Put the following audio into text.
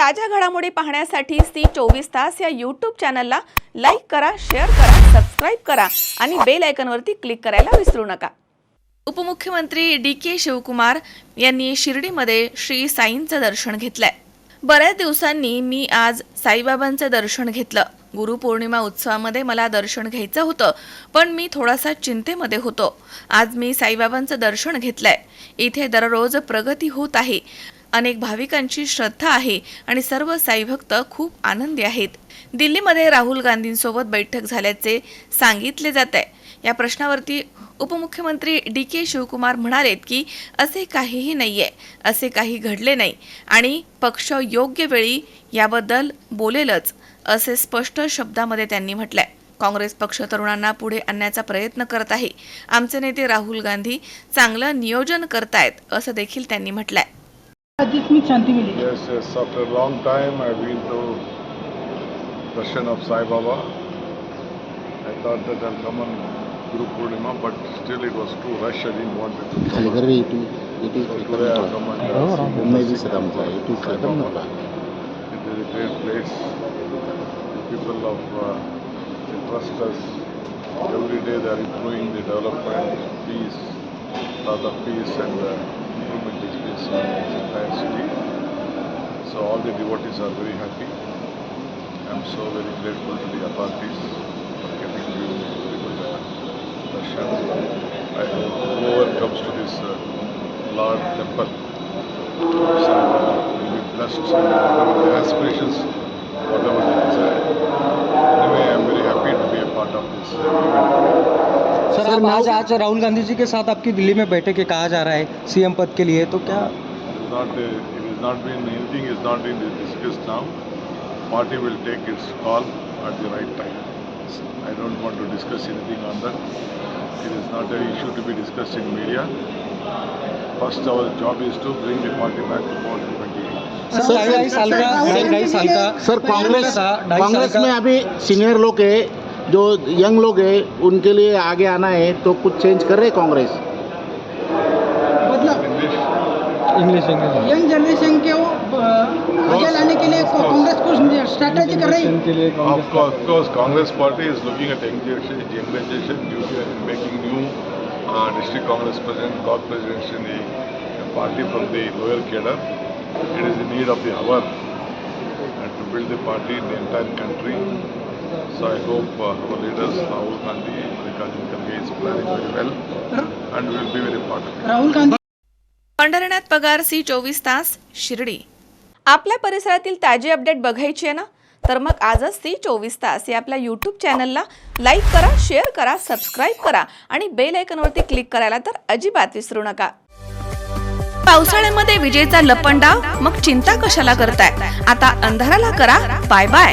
ताज्या घडामोडी पाहण्यासाठी सी चोवीस तास या यूट्यूब चॅनलला लाईक करा शेअर करा सबस्क्राईब करा आणि बेल आयकनवरती क्लिक करायला विसरू नका. उपमुख्यमंत्री डी के शिवकुमार यांनी शिर्डीमध्ये श्री साईंचं दर्शन घेतलंय. बऱ्याच दिवसांनी मी आज साईबाबांचं दर्शन घेतलं. गुरुपौर्णिमा उत्सवामध्ये मला दर्शन घ्यायचं होतं पण मी थोडासा चिंतेमध्ये होतो. आज मी साईबाबांचं दर्शन घेतलंय. इथे दररोज प्रगती होत आहे. अनेक भाविकांची श्रद्धा आहे आणि सर्व साईभक्त खूप आनंदी आहेत. दिल्लीमध्ये राहुल गांधींसोबत बैठक झाल्याचे सांगितले जात आहे. या प्रश्नावरती उपमुख्यमंत्री डी के शिवकुमार म्हणालेत की असे काहीही नाही आहे असे काही घडले नाही आणि पक्ष योग्य वेळी याबद्दल बोलेलच असे स्पष्ट शब्दामध्ये त्यांनी म्हटलंय. काँग्रेस पक्ष तरुणांना पुढे आणण्याचा प्रयत्न करत आहे. आमचे नेते राहुल गांधी चांगलं नियोजन करतायत असं देखील त्यांनी म्हटलंय. आध्यात्मिक शांती milli Yes, yes. After a long time, I've been to darshan of Sai Baba. I thought that I'll come on Guru Purnima, but still it was too rush. I didn't want it to come. खाली कर इटू इटू So today I'll come and uh, see Mumbai B सदामचा Itoo Sai सदम Baba. It is a great place. The people of uh, they trust us. Every day they are improving the development, peace, lot of peace and uh, entire city. So all the devotees are very happy. I'm so very grateful to the authorities for me very good uh, darshan. I hope whoever comes to this uh, Lord temple Baba will be blessed whatever aspirations, और आज आज राहुल गांधी जी के साथ आपकी दिल्ली में बैठे के कहा जा रहा है सीएम पद के लिए तो क्या? साल का सर कांग्रेस कांग्रेस में अभी सीनियर लोग है जो यंग लोग हैं उनके लिए आगे आना है तो कुछ चेंज कर रहे हैं कांग्रेस? मतलब इंग्लिश यंग जनरेशन के वो आगे लाने के लिए कांग्रेस को स्ट्रेटजी कर रही है। Of course course Congress party is looking at English due to making new district Congress president block president in the party from the lower cadre it is the need of the hour to build the party in the entire country So I hope uh, our leaders, Rahul Gandhi, Mallikarjun Kharge is planning very well and we will be very part of it. Rahul Gandhi. Pandharnath Pagar C चोवीस तास शिर्डी. आपल्या परिसरातील ताजी update बघायची आहे ना? तर मग आजच सी चोवीस तास या आपल्या यूट्यूब चॅनलला लाईक करा शेअर करा सबस्क्राईब करा आणि बेल आयकॉनवरती क्लिक करायला तर अजिबात विसरू नका. पावसाळ्यामध्ये विजेचा लपंडाव मग चिंता कशाला करताय? आता अंधाराला करा बाय बाय